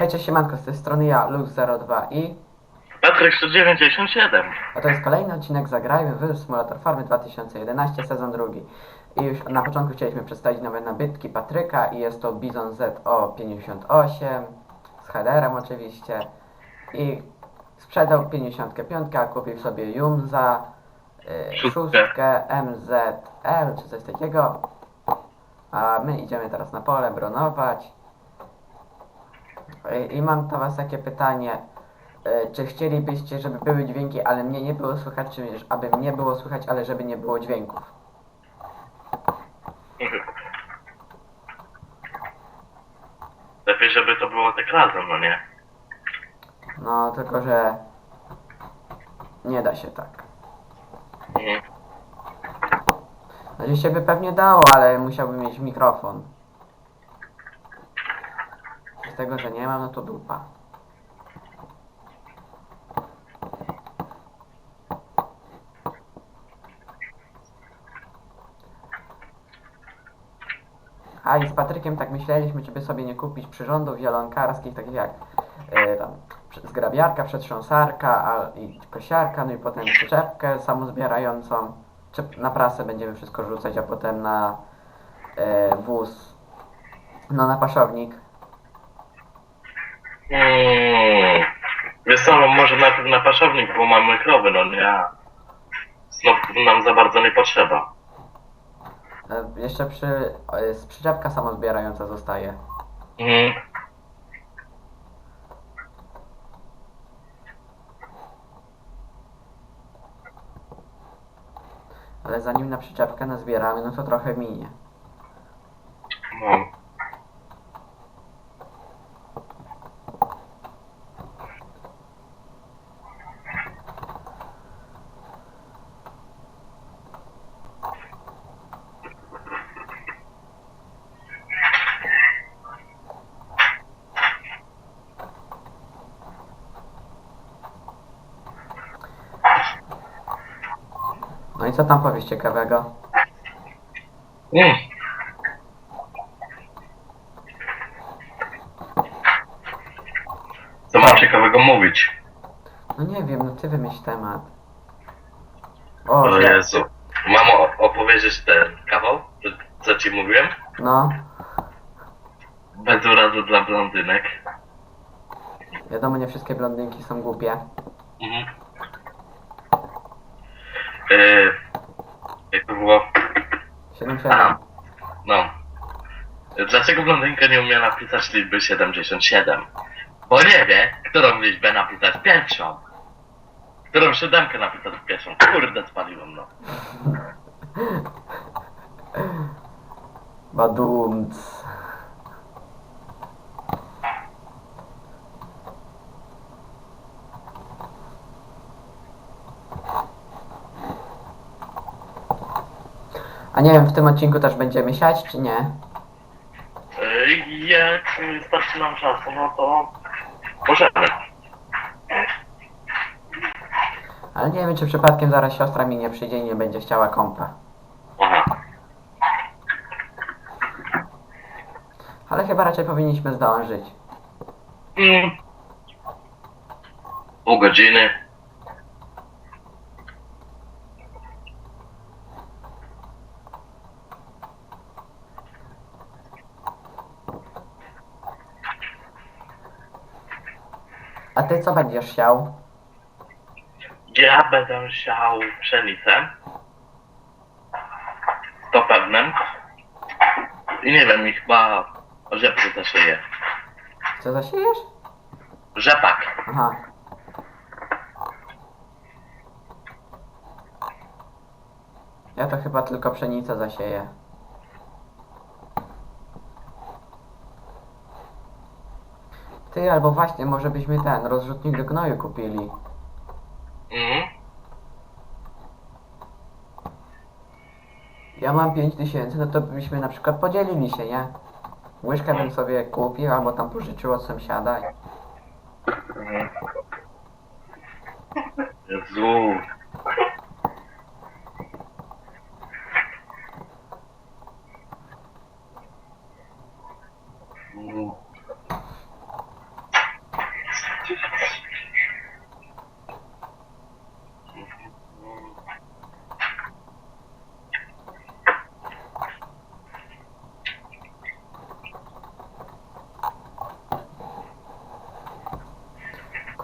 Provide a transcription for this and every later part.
Hejcie, siemanko, z tej strony ja, Lux02 i... Patryk 197. A to jest kolejny odcinek Zagrajmy w Simulator Farmy 2011, sezon drugi. I już na początku chcieliśmy przedstawić nowe nabytki Patryka i jest to Bizon ZO58 z headerem oczywiście. I sprzedał 55, a kupił sobie Jumza, y, Szóstkę. szóstkę MZL czy coś takiego. A my idziemy teraz na pole bronować. I, i mam do was takie pytanie. E, Czy chcielibyście, żeby były dźwięki, ale mnie nie było słychać, czy aby mnie było słychać, ale żeby nie było dźwięków? Lepiej, żeby to było tak razem, no nie? No, tylko że nie da się tak. Mhm. Znaczy się by pewnie dało, ale musiałbym mieć mikrofon. Tego, że nie mam, no to dupa. A i z Patrykiem tak myśleliśmy, czy by sobie nie kupić przyrządów wiolonkarskich, takich jak e, tam zgrabiarka, przetrząsarka a, i kosiarka, no i potem przyczepkę samozbierającą. Czy na prasę będziemy wszystko rzucać, a potem na e, wóz, no na paszownik. Mm. Wiesz co, no może najpierw na paszownik, bo mamy krowy, no nie? Snopków nam za bardzo nie potrzeba. E, jeszcze przy, z przyczepka samozbierająca zostaje. Mhm. Ale zanim na przyczepkę nazbieramy, no to trochę minie. No. No i co tam powiesz ciekawego? Mm. Co mam ciekawego mówić? No nie wiem, no ty wymyśl temat. O, O że- Jezu. Mam o- opowiedzieć ten kawał, co- co ci mówiłem? no, Bez urazu dla blondynek. wiadomo, nie wszystkie blondynki są głupie. Mhm. Yy, jak to było? 7-7. No. Dlaczego blondynka nie umie napisać liczby 77? Bo nie wie, którą liczbę napisać pierwszą. Którą siódemkę napisać pierwszą. Kurde, spaliłem no. Badumc. A nie wiem, w tym odcinku też będziemy siać, czy nie? Yy, jak starczy nam czasu, no to możemy. Ale nie wiem, czy przypadkiem zaraz siostra mi nie przyjdzie i nie będzie chciała kompa. Aha. Ale chyba raczej powinniśmy zdążyć. Mm. Pół godziny. A ty co będziesz siał? Ja będę siał pszenicę. To pewnym. I nie wiem, i chyba rzepak zasieję. Co zasiejesz? Rzepak. Aha. Ja to chyba tylko pszenicę zasieję. Ty, albo właśnie, może byśmy ten rozrzutnik do gnoju kupili. Mhm. Ja mam 5000, no to byśmy na przykład podzielili się, nie? Łyżkę bym sobie kupił, albo tam pożyczył od sąsiada. Mhm. Jezu. Mm.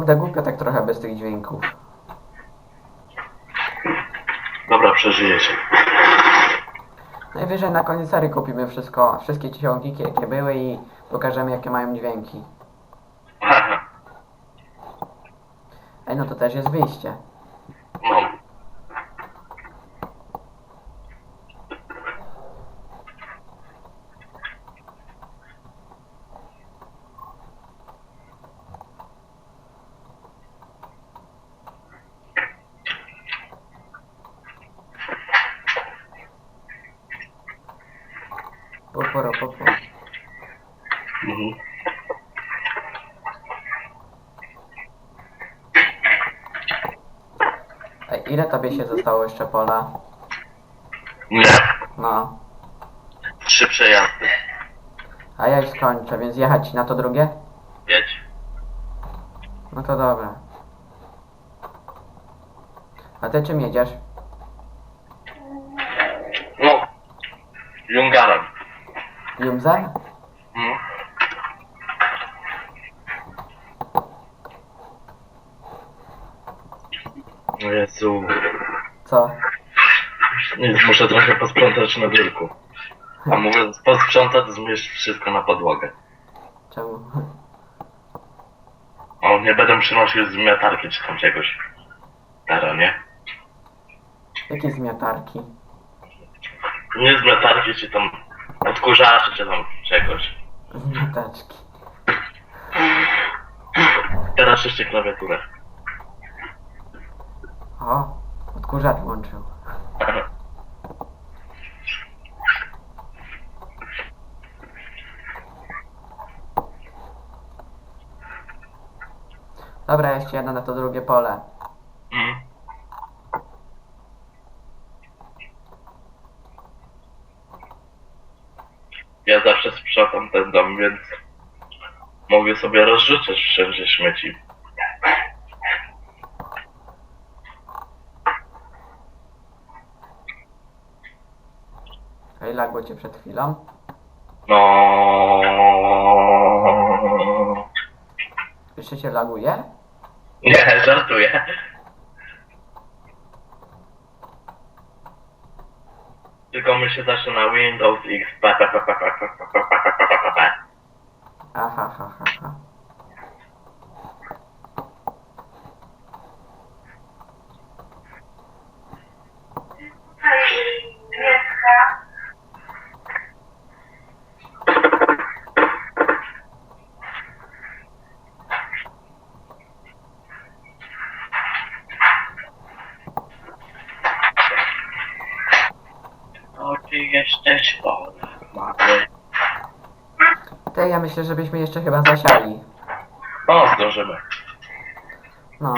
Kurde, głupio tak trochę bez tych dźwięków. Dobra, przeżyjecie. Najwyżej na koniec serii kupimy wszystko, wszystkie ciągniki jakie były i pokażemy jakie mają dźwięki. Ej, no to też jest wyjście. No. Poporo, popo. Mhm. Ej, ile tobie się zostało jeszcze pola? Nie. No. Trzy przejazdy. A ja już skończę, więc jechać na to drugie? Jedź. No to dobra. A ty czym jedziesz? No. Jungarem. Jumzem? Mhm. Jezu. Co? Nic, muszę trochę posprzątać na biurku. A mówiąc posprzątać, zmieść wszystko na podłogę. Czemu? O, nie będę przynosił zmiatarki czy tam czegoś. Teraz, nie? Jakie zmiatarki? Nie zmiatarki czy tam odkurzaczy czy tam czegoś. Zmiataczki. Teraz jeszcze klawiaturę. O, odkurzacz włączył. Dobra, jeszcze jadę na to drugie pole. Mm. Ja zawsze sprzątam ten dom, więc mogę sobie rozrzucać wszędzie śmieci. Lagło cię przed chwilą. No. Jeszcze się laguje? Nie, żartuję. Tylko my się zaczyna Windows X. Pa, pa, pa, pa, pa, pa, pa, pa, pa, pa, pa, pa. Aha, ha, ha, ha. Jesteś Polak, mały. Ty, ja myślę, żebyśmy jeszcze chyba zasiali. O, zdążymy. No.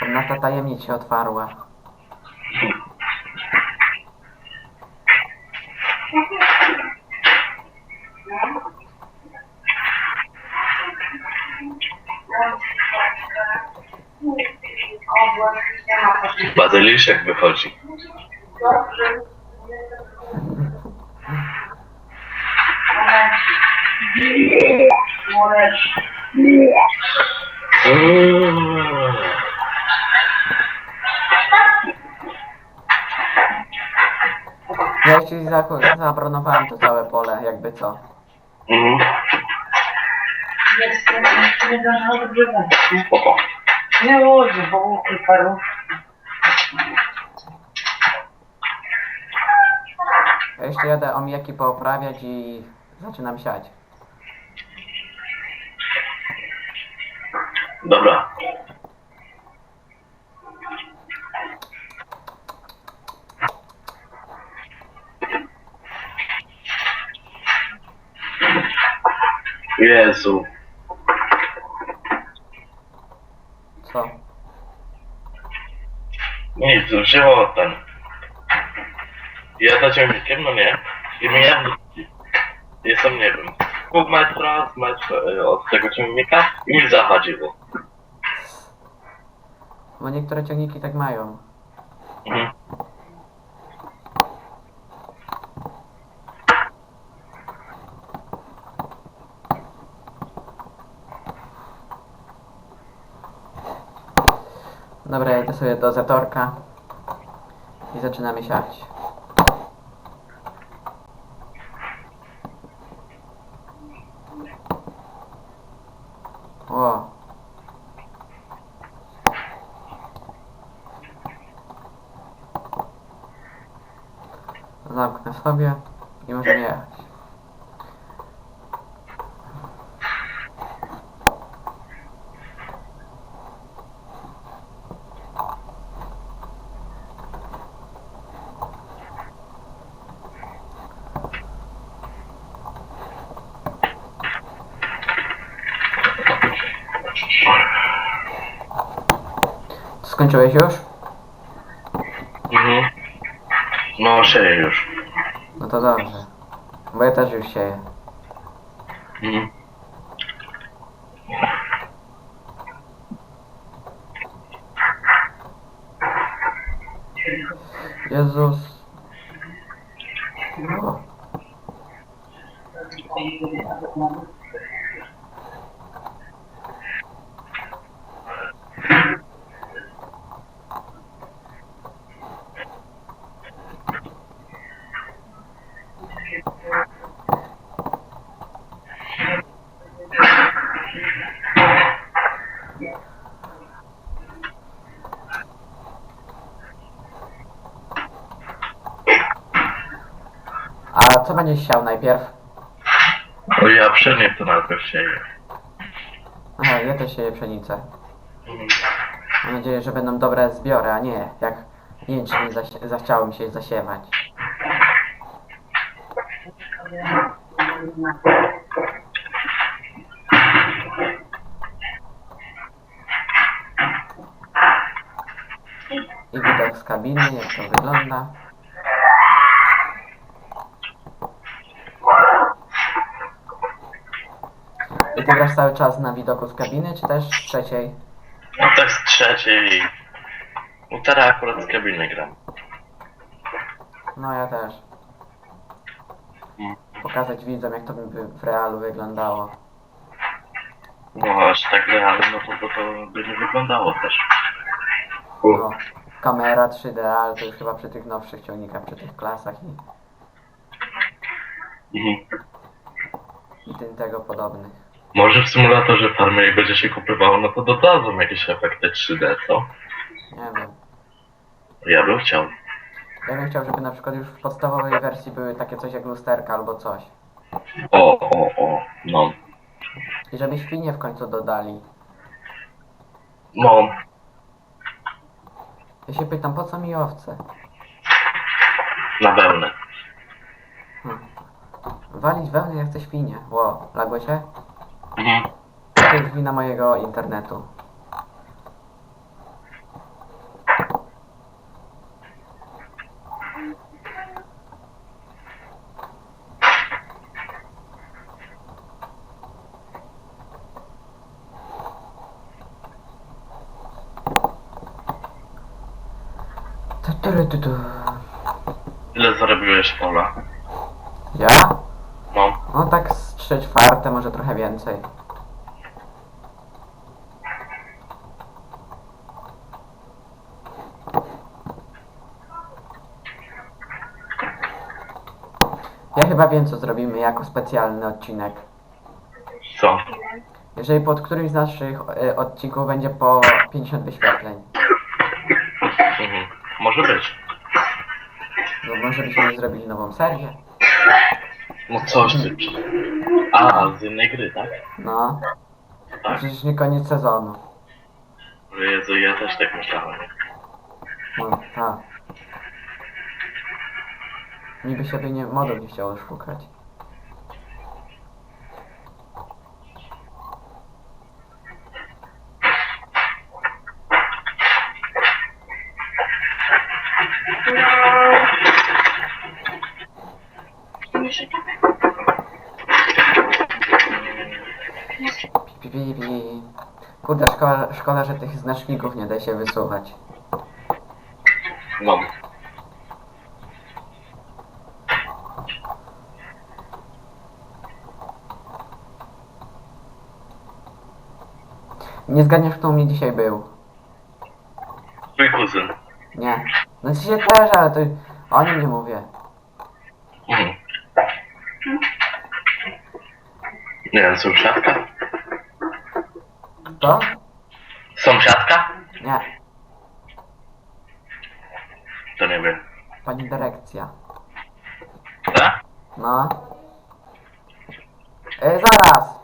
Komnata tajemnic się otwarła. Zbyszek wychodzi. Uuu. Ja ci zabronowałem to całe pole, jakby co. Mhm. Jestem, nie zdążyłam odbywać. Nie łożę, bo łuki parówki. Jeszcze jadę omijaki pooprawiać i zaczynam siać. Dobra. Jezu. Co? Nic, wzięło ten. Ja za ciągnikiem, no nie. I mnie jestem, nie wiem, pół metra z metra e, od tego ciągnika i mi zachodziło. Bo niektóre ciągniki tak mają. Mhm. Dobra, ja idę sobie do zatorka i zaczynamy siać. O. Zamknę sobie i możemy jechać. Skończyłeś już? Mhm. No, sieję już. No to dobrze. Bo ja też już sieję. Mhm. Jezus. O. A co będziesz siał najpierw? O, ja pszenię to najpierw sieję. Aha, ja też sieję pszenicę. Mam nadzieję, że będą dobre zbiory, a nie jak jęczmień zachciało mi się zasiewać. I widok z kabiny, jak to wygląda. I ty grasz cały czas na widoku z kabiny, czy też z trzeciej? No tak z trzeciej. No teraz akurat z kabiny gram. No ja też. Pokazać widzom, jak to by w realu wyglądało. No aż tak realnie, no to, to, to by nie wyglądało też. No, kamera 3D, ale to już chyba przy tych nowszych ciągnikach, przy tych klasach i, Mhm. i tym tego podobnych. Może w symulatorze farmy jak będzie się kupywało, no to dodadzą jakieś efekty 3D, co? Nie wiem. Ja bym chciał. Ja bym chciał, żeby na przykład już w podstawowej wersji były takie coś jak lusterka albo coś. O, o, o, no. I żeby świnie w końcu dodali. No, Ja się pytam, po co mi owce? na wełnę. Hm. Walić wełnę, ja chcę świnie. Ło, lagło się? Mhm. To jest wina mojego internetu. Tu, tu, tu, tu. Ile zarobiłeś pola? Ja? No, No tak z 3 czwarte, może trochę więcej. Ja chyba wiem co zrobimy jako specjalny odcinek. co? Jeżeli pod którymś z naszych e, odcinków będzie po 50 wyświetleń. Mhm. Może być. No może byśmy zrobili nową serię. No coś ty. A, z innej gry, tak? No, Tak. przecież nie koniec sezonu. Jezu, ja też tak myślałem. No, tak. Niby się by nie, modów nie chciało szukać. Szkoda, że tych znaczników nie da się wysuwać. No. Nie zgadniesz, kto u mnie dzisiaj był. Twój kuzyn. Nie. No dzisiaj też, ale to o nim nie mówię. Mhm. Nie sąsiadka? To? Sąsiadka? Nie. To nie wiem. Pani dyrekcja. Tak? No. Ej, zaraz!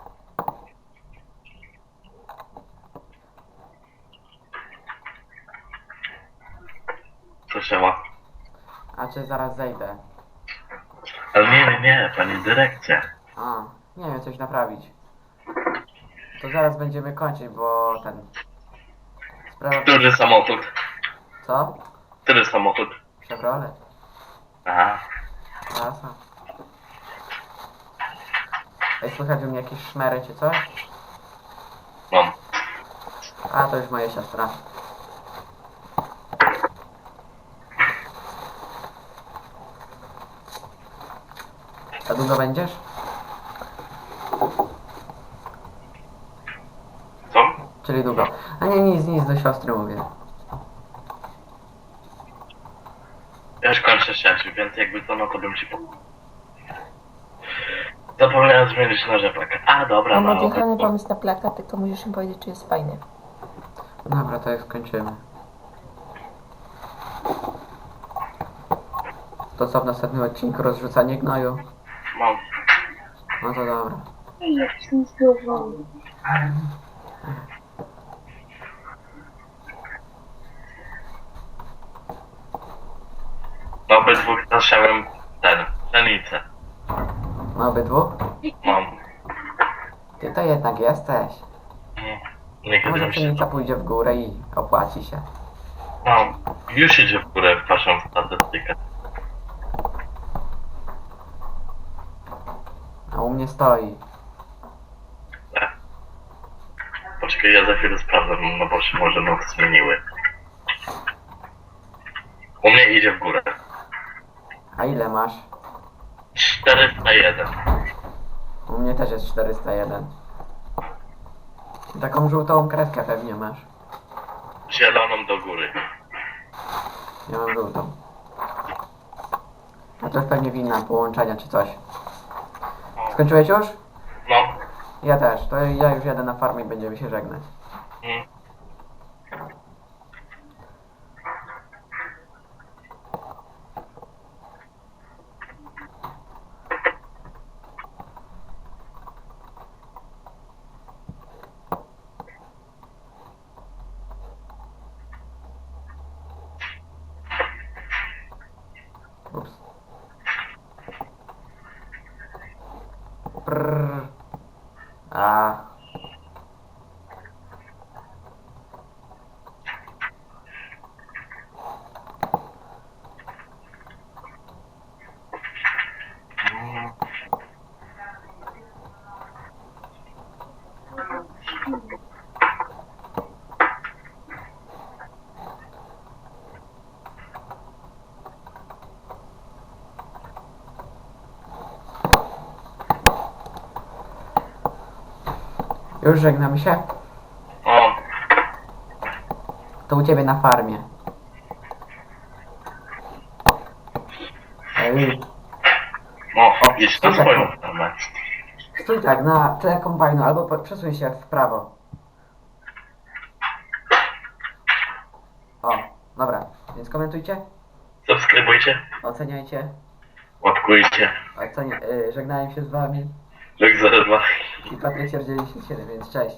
Co się ma? A czy zaraz zejdę? Ale nie, nie, nie, pani dyrekcja. A, nie wiem, coś naprawić. To zaraz będziemy kończyć, bo ten... Sprawa... Który samochód? Co? Który samochód? Chevrolet. Aha. Klasa. Ej, słychać u mnie jakieś szmery czy coś? Mam. A, to już moja siostra. A długo będziesz? Co? Czyli długo. A nie, nic, nic, do siostry mówię. Ja już kończę siać, więc jakby to, no to bym ci pomógł. Zapomniałem zmienić na rzepak. A, dobra, Mam no. odjechany pomysł na plakat, tylko musisz mi powiedzieć, czy jest fajny. Dobra, to już skończymy. To co w następnym odcinku? Rozrzucanie gnoju? Mam. No to dobra. Na obydwu zasiałem ten, pszenicę. No obydwu? Mam. Ty to jednak jesteś. Nigdy Może mi się... pszenica pójdzie w górę i opłaci się. Mam. Już idzie w górę w waszą statystykę. A u mnie stoi. Poczekaj, ja za chwilę sprawdzę, no bo się może noc zmieniły. U mnie idzie w górę. A ile masz? 401. U mnie też jest 401. Taką żółtą kreskę pewnie masz. Zieloną do góry. Ja mam żółtą. A to już pewnie wina połączenia czy coś. Skończyłeś już? No. Ja też. To ja już jadę na farmę i będziemy się żegnać. Mm. Ups. Prrr. A. Mm. Już żegnamy się. O, To u ciebie na farmie. Ej, no, idź na stój swoją tak. stronę. stój tak na tle kombajnu, albo po- przesuń się w prawo. O, dobra. Więc komentujcie, Subskrybujcie, oceniajcie. łapkujcie. Ocenia, y, żegnałem się z wami. Luk 02. I Patryk 97, więc cześć.